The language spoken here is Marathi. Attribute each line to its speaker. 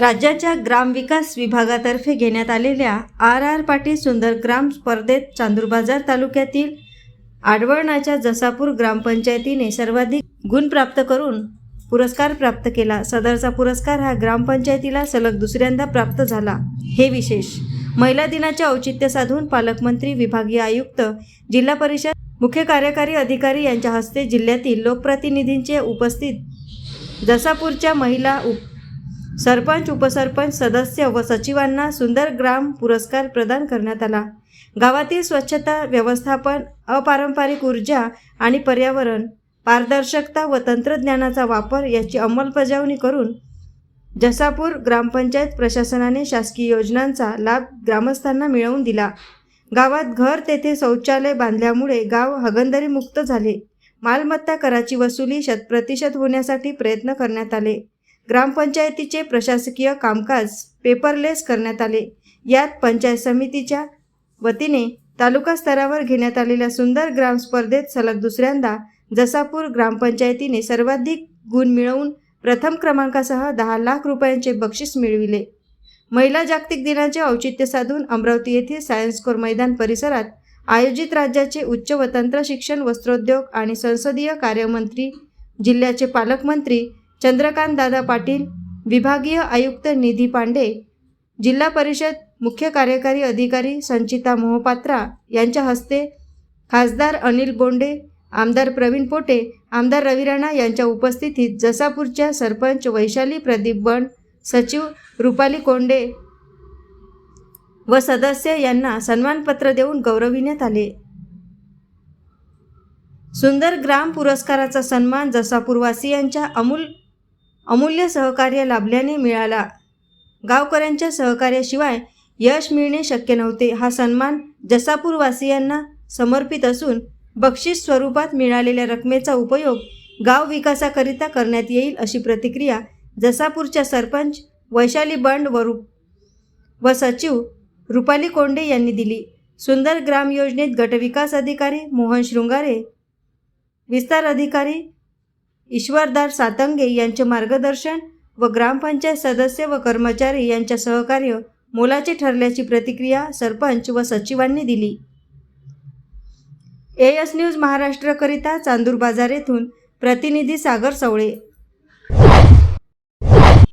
Speaker 1: राज्याच्या ग्रामविकास विभागातर्फे घेण्यात आलेल्या आर आर पाटील सुंदर ग्राम स्पर्धेत चांदूरबाजार तालुक्यातील आडवळणाच्या जसापूर ग्रामपंचायतीने सर्वाधिक गुण प्राप्त करून पुरस्कार प्राप्त केला. सदरचा पुरस्कार हा ग्रामपंचायतीला सलग दुसऱ्यांदा प्राप्त झाला. हे विशेष. महिला दिनाचे औचित्य साधून पालकमंत्री विभागीय आयुक्त जिल्हा परिषद मुख्य कार्यकारी अधिकारी यांच्या हस्ते जिल्ह्यातील लोकप्रतिनिधींचे उपस्थित जसापूरच्या महिला उप सरपंच उपसरपंच सदस्य व सचिवांना सुंदर ग्राम पुरस्कार प्रदान करण्यात आला. गावातील स्वच्छता व्यवस्थापन अपारंपरिक ऊर्जा आणि पर्यावरण पारदर्शकता व तंत्रज्ञानाचा वापर याची अंमलबजावणी करून जसापूर ग्रामपंचायत प्रशासनाने शासकीय योजनांचा लाभ ग्रामस्थांना मिळवून दिला. गावात घर तेथे शौचालय बांधल्यामुळे गाव हगंदरीमुक्त झाले. मालमत्ता कराची वसुली शतप्रतिशत होण्यासाठी प्रयत्न करण्यात आले. ग्रामपंचायतीचे प्रशासकीय कामकाज पेपरलेस करण्यात आले. यात पंचायत समितीच्या वतीने तालुका स्तरावर घेण्यात आलेल्या सुंदर ग्राम स्पर्धेत सलग दुसऱ्यांदा जसापूर ग्रामपंचायतीने सर्वाधिक गुण मिळवून प्रथम क्रमांकासह दहा लाख रुपयांचे बक्षीस मिळविले. महिला जागतिक दिनाचे औचित्य साधून अमरावती येथील सायन्स कोर मैदान परिसरात आयोजित राज्याचे उच्च व तंत्र शिक्षण वस्त्रोद्योग आणि संसदीय कार्यमंत्री जिल्ह्याचे पालकमंत्री चंद्रकांत दादा पाटील विभागीय आयुक्त निधी पांडे जिल्हा परिषद मुख्य कार्यकारी अधिकारी संचिता मोहपात्रा यांच्या हस्ते खासदार अनिल बोंडे आमदार प्रवीण पोटे आमदार रवी राणा यांच्या उपस्थितीत जसापूरच्या सरपंच वैशाली प्रदीप बण सचिव रुपाली कोंडे व सदस्य यांना सन्मानपत्र देऊन गौरविण्यात आले. सुंदर ग्राम पुरस्काराचा सन्मान जसापूरवासियांच्या अमूल अमूल्य सहकार्य लाभल्याने मिळाला. गावकऱ्यांच्या सहकार्याशिवाय यश मिळणे शक्य नव्हते. हा सन्मान जसापूरवासियांना समर्पित असून बक्षीस स्वरूपात मिळालेल्या रकमेचा उपयोग गाव विकासाकरिता करण्यात येईल अशी प्रतिक्रिया जसापूरच्या सरपंच वैशाली बंड वरू व सचिव रुपाली कोंडे यांनी दिली. सुंदर ग्राम योजनेत गटविकास अधिकारी मोहन शृंगारे विस्तार अधिकारी ईश्वरदार सातंगे यांचे मार्गदर्शन व ग्रामपंचायत सदस्य व कर्मचारी यांच्या सहकार्य मोलाचे ठरल्याची प्रतिक्रिया सरपंच व सचिवांनी दिली. ए एस न्यूज महाराष्ट्रकरिता चांदूर बाजार येथून प्रतिनिधी सागर सवळे.